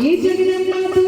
ఈ జగనన్న